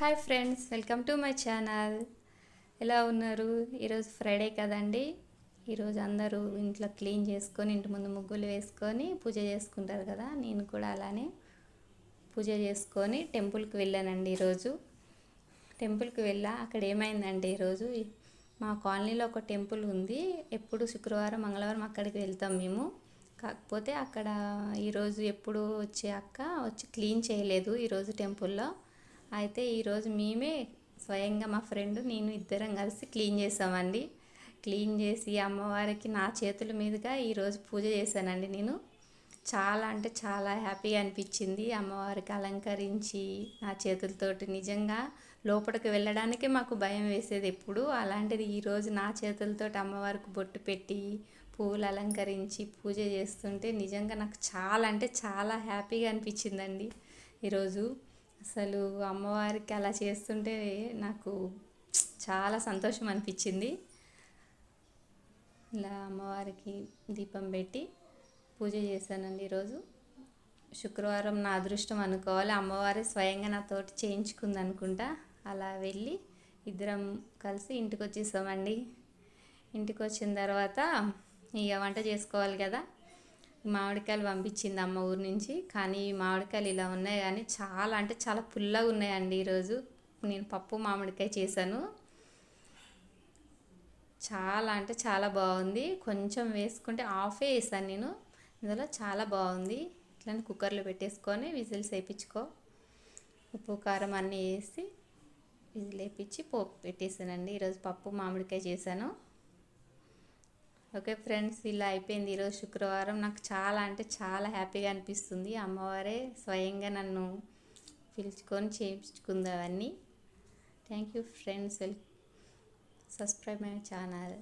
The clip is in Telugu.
Hi friends welcome to my channel. ఎలా ఉన్నారు? ఈరోజు ఫ్రైడే కదండి. ఈరోజు అందరూ ఇంట్లో క్లీన్ చేసుకొని ఇంటి ముందు ముగ్గులు వేసుకొని పూజ చేసుకుంటారు కదా నేను కూడా అలానే పూజ చేసుకొని టెంపుల్కి వెళ్ళానండి ఈరోజు. టెంపుల్కి వెళ్ళా అక్కడ ఏమైందంటే ఈరోజు మా కాలనీలో ఒక టెంపుల్ ఉంది. ఎప్పుడు శుక్రవారం మంగళవారం అక్కడికి వెళ్తాం మేము. కాకపోతే అక్కడ ఈరోజు ఎప్పుడు వచ్చే అక్క వచ్చి క్లీన్ చేయలేదు ఈరోజు టెంపుల్లో. అయితే ఈరోజు మేమే స్వయంగా మా ఫ్రెండ్ నేను ఇద్దరం కలిసి క్లీన్ చేసామండి. క్లీన్ చేసి అమ్మవారికి నా చేతుల మీదుగా ఈరోజు పూజ చేశానండి నేను. చాలా అంటే చాలా హ్యాపీగా అనిపించింది అమ్మవారికి అలంకరించి నా చేతులతోటి. నిజంగా లోపలికి వెళ్ళడానికే మాకు భయం వేసేది ఎప్పుడు. అలాంటిది ఈరోజు నా చేతులతోటి అమ్మవారికి బొట్టు పెట్టి పూలు అలంకరించి పూజ చేస్తుంటే నిజంగా నాకు చాలా అంటే చాలా హ్యాపీగా అనిపించిందండి ఈరోజు. అసలు అమ్మవారికి అలా చేస్తుంటే నాకు చాలా సంతోషం అనిపించింది. ఇలా అమ్మవారికి దీపం పెట్టి పూజ చేశానండి ఈరోజు. శుక్రవారం నా అదృష్టం అనుకోవాలి. అమ్మవారి స్వయంగా నాతోటి చేయించుకుంది అనుకుంటా. అలా వెళ్ళి ఇద్దరం కలిసి ఇంటికి వచ్చేసామండి. ఇంటికి వచ్చిన తర్వాత ఇక వంట చేసుకోవాలి కదా. మామిడికాయలు పంపించింది అమ్మ ఊరి నుంచి. కానీ ఈ మామిడికాయలు ఇలా ఉన్నాయి కానీ చాలా అంటే చాలా పుల్లగా ఉన్నాయండి ఈరోజు. నేను పప్పు మామిడికాయ చేశాను. చాలా అంటే చాలా బాగుంది. కొంచెం వేసుకుంటే ఆఫే వేసాను నేను. ఇందులో చాలా బాగుంది. ఇట్లా కుక్కర్లో పెట్టేసుకొని విజిల్స్ వేయించుకో. ఉప్పు కారం అన్నీ వేసి విజిల్ వేయించి పోపు పెట్టేసానండి. ఈరోజు పప్పు మామిడికాయ చేశాను. ఓకే ఫ్రెండ్స్ ఇలా అయిపోయింది ఈరోజు శుక్రవారం. నాకు చాలా అంటే చాలా హ్యాపీగా అనిపిస్తుంది. అమ్మవారే స్వయంగా నన్ను పిలుచుకొని చేయించుకుంది అవన్నీ. Thank you friends well subscribe my channel